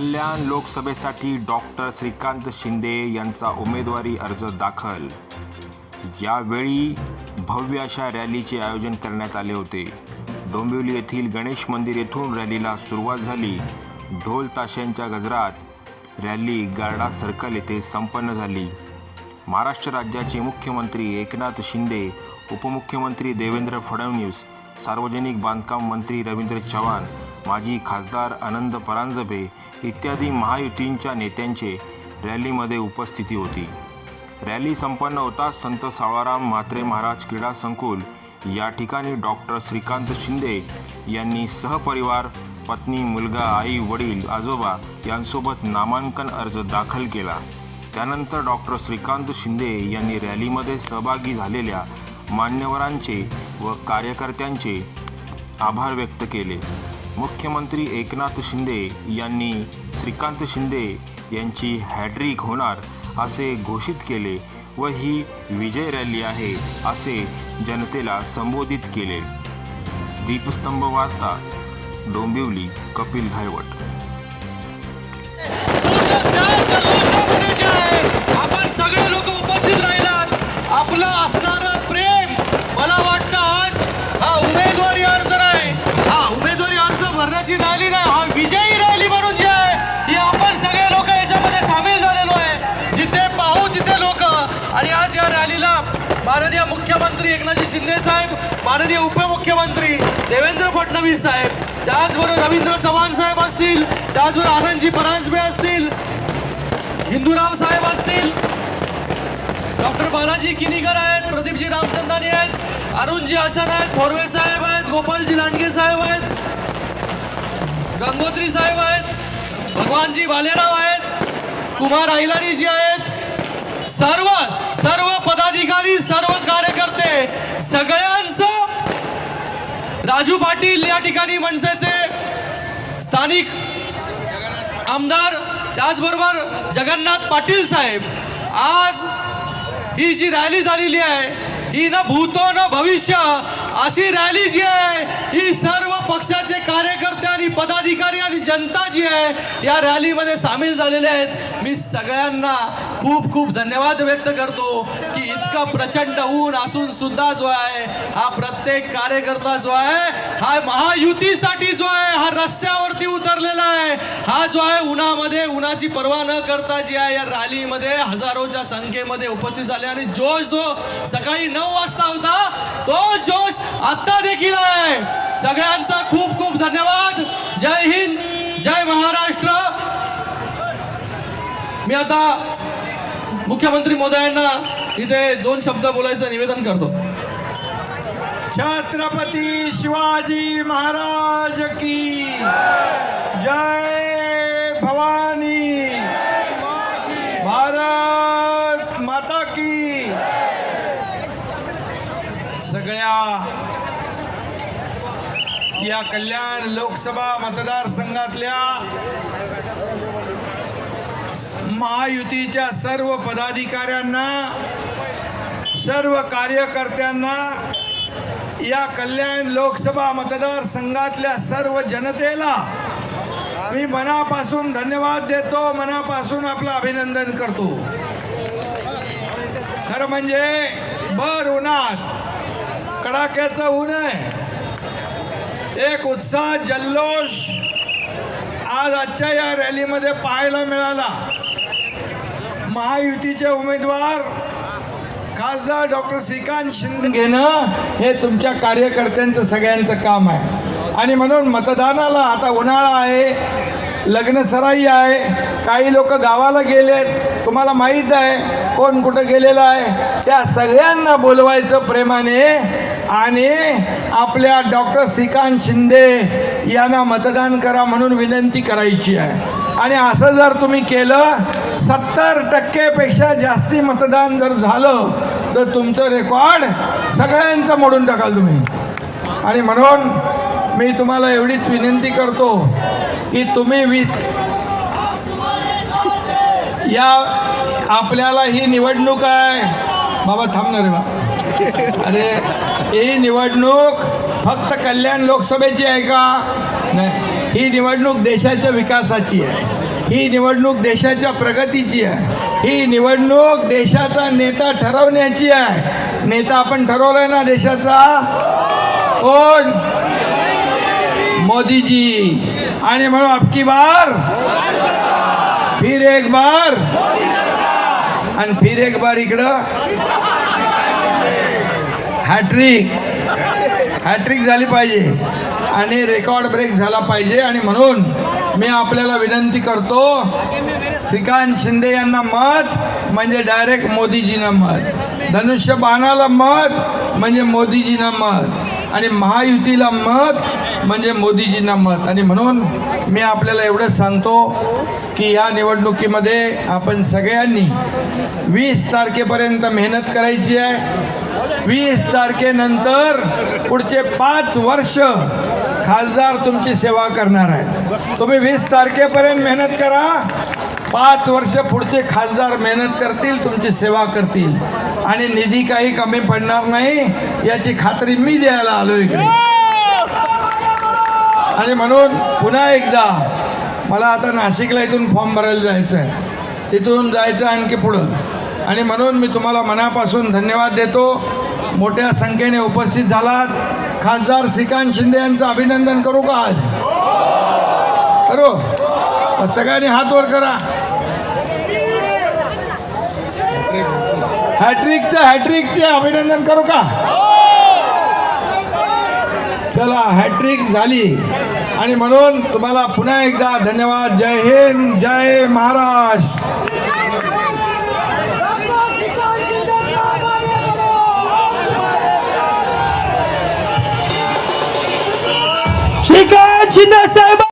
कल्याण लोकसभेसाठी डॉक्टर श्रीकांत शिंदे यांचा उमेदवारी अर्ज दाखल. यावेळी भव्य अशा रॅलीचे आयोजन करण्यात आले होते. डोंबिवली येथील गणेश मंदिर येथून रॅलीला सुरुवात झाली. ढोल ताशांच्या गजरात रॅली गार्डा सर्कल येथे संपन्न झाली. महाराष्ट्र राज्याचे मुख्यमंत्री एकनाथ शिंदे उपमुख्यमंत्री देवेंद्र फडणवीस सार्वजनिक बांधकाम मंत्री रवींद्र चव्हाण माजी खासदार आनंद परांजपे इत्यादी महायुतींच्या नेत्यांचे रॅलीमध्ये उपस्थिती होती. रॅली संपन्न होताच संत सावळाराम म्हात्रे महाराज क्रीडा संकुल. या ठिकाणी डॉक्टर श्रीकांत शिंदे यांनी सहपरिवार पत्नी मुलगा आई वडील आजोबा यांसोबत नामांकन अर्ज दाखल केला. त्यानंतर डॉक्टर श्रीकांत शिंदे यांनी रॅलीमध्ये सहभागी झालेल्या मान्यवरांचे व कार्यकर्त्यांचे आभार व्यक्त केले. मुख्यमंत्री एकनाथ शिंदे यांनी श्रीकांत शिंदे यांची हॅड्रिक होणार असे घोषित केले व ही विजय रॅली आहे असे जनतेला संबोधित केले. दीपस्तंभ वार्ता डोंबिवली कपिल घायवट. माननीय मुख्यमंत्री एकनाथजी शिंदे साहेब माननीय उपमुख्यमंत्री देवेंद्र फडणवीस साहेब त्याचबरोबर रवींद्र चव्हाण साहेब असतील त्याचबरोबर आनंदजी परांजपे असतील हिंदूराव साहेब असतील डॉक्टर बालाजी किनीकर आहेत प्रदीपजी रामचंदानी आहेत अरुणजी आशान आहेत थोरवे साहेब आहेत गोपालजी लांडगे साहेब आहेत गंगोत्री साहेब आहेत भगवानजी भालेराव आहेत कुमार अहिलानीजी आहेत सर्व सर्व पदाधिकारी सर्व कार्यकर्ते सगळ्यांचं राजू पाटील या ठिकाणी मनसेचे स्थानिक आमदार त्याचबरोबर जगन्नाथ पाटील साहेब. आज ही जी रॅली झालेली आहे ही न भूतो न भविष्य अशी रॅली जी आहे ही सर्व पक्षाचे पदाधिकारी आणि जनता जी आहे या रॅलीमध्ये सामील झालेले आहेत. मी सगळ्यांना खूप खूप धन्यवाद व्यक्त करतो की इतका प्रचंड ऊन असून सुद्धा जो आहे हा प्रत्येक कार्यकर्ता जो आहे हा महायुतीसाठी जो आहे हा रस्त्यावरती उतरलेला आहे. हा जो आहे उन्हामध्ये उन्हाची पर्वा न करता जी आहे या रॅलीमध्ये हजारोच्या संख्येमध्ये उपस्थित झाले आणि जोश जो सकाळी नऊ वाजता होता तो जोश आता देखील आहे. सगळ्यांचा खूप खूप धन्यवाद. जय हिंद जय महाराष्ट्र. मी आता मुख्यमंत्री मोदयांना इथे दोन शब्द बोलायचं निवेदन करतो. छत्रपती शिवाजी महाराज की जय भवानी. भारत माता की. सगळ्या या कल्याण लोकसभा मतदारसंघातल्या महायुतीच्या सर्व पदाधिकाऱ्यांना सर्व कार्यकर्त्यांना या कल्याण लोकसभा मतदारसंघातल्या सर्व जनतेला मी मनापासून धन्यवाद देतो मनापासून आपलं अभिनंदन करतो. खरं म्हणजे भर उन्हात कडाक्याचं ऊन आहे. एक उत्साह जल्लोष आज आजच्या या रॅलीमध्ये पाहायला मिळाला. महायुतीचे उमेदवार खासदार डॉक्टर श्रीकांत शिंदे घेणं हे तुमच्या कार्यकर्त्यांचं सगळ्यांचं काम आहे. आणि म्हणून मतदानाला आता उन्हाळा आहे. लग्न सराई आहे काही लोक गावाला गेलेत तुम्हाला माहीत आहे कोण कुठं गेलेलं आहे. त्या सगळ्यांना बोलवायचं प्रेमाने आणि आपल्या डॉक्टर श्रीकांत शिंदे यांना मतदान करा म्हणून विनंती करायची आहे. आणि असं जर तुम्ही केलं सत्तर टक्केपेक्षा जास्ती मतदान जर झालं तर तुमचं रेकॉर्ड सगळ्यांचं मोडून टाकाल तुम्ही. आणि म्हणून मी तुम्हाला एवढीच विनंती करतो की तुम्ही वि या आपल्याला ही निवडणूक आहे. बाबा थांबणार रे बा. अरे ही निवडणूक फक्त कल्याण लोकसभेची आहे का? नाही. ही निवडणूक देशाच्या विकासाची आहे. ही निवडणूक देशाच्या प्रगतीची आहे. ही निवडणूक देशाचा नेता ठरवण्याची आहे. नेता आपण ठरवलाय ना देशाचा? कोण? मोदीजी. आणि म्हणून अबकी बार। फिर एक बार। आणि फिर एक बार इकडं। हॅट्रिक हॅट्रिक झाली पाहिजे. आणि रेकॉर्ड ब्रेक झाला पाहिजे. आणि म्हणून मी आपल्याला विनंती करतो श्रीकांत शिंदे यांना मत म्हणजे डायरेक्ट मोदीजींना मत. धनुष्य बाणाला मत म्हणजे मोदीजींना मत. आणि महायुतीला मत म्हणजे मोदीजींना मत. आणि म्हणून मी आपल्याला एवढंच सांगतो की या निवडणुकीमध्ये आपण सगळ्यांनी वीस तारखेपर्यंत मेहनत करायची आहे. वीस तारखेनंतर पुढचे पाच वर्ष खासदार तुमची सेवा करणार आहे तुम्ही वीस तारखेपर्यंत मेहनत करा. पाच वर्ष पुढचे खासदार मेहनत करतील तुमची सेवा करतील. आणि निधी काही कमी पडणार नाही याची खात्री मी द्यायला आलो इकडे. आणि म्हणून पुन्हा एकदा मला आता नाशिकला इथून फॉर्म भरायला जायचं आहे तिथून जायचं आणखी पुढं. आणि म्हणून मी तुम्हाला मनापासून धन्यवाद देतो. मोठ्या संख्येने उपस्थित झालात. खासदार श्रीकांत शिंदे यांचं अभिनंदन करू का आज? करू? सगळ्यांनी हात वर करा. हॅट्रिकचं हॅट्रिकचे अभिनंदन करू का? चला हॅट्रिक झाली. आणि म्हणून तुम्हाला पुन्हा एकदा धन्यवाद. जय हिंद जय महाराष्ट्र श्रीकांत शिंदे साहेब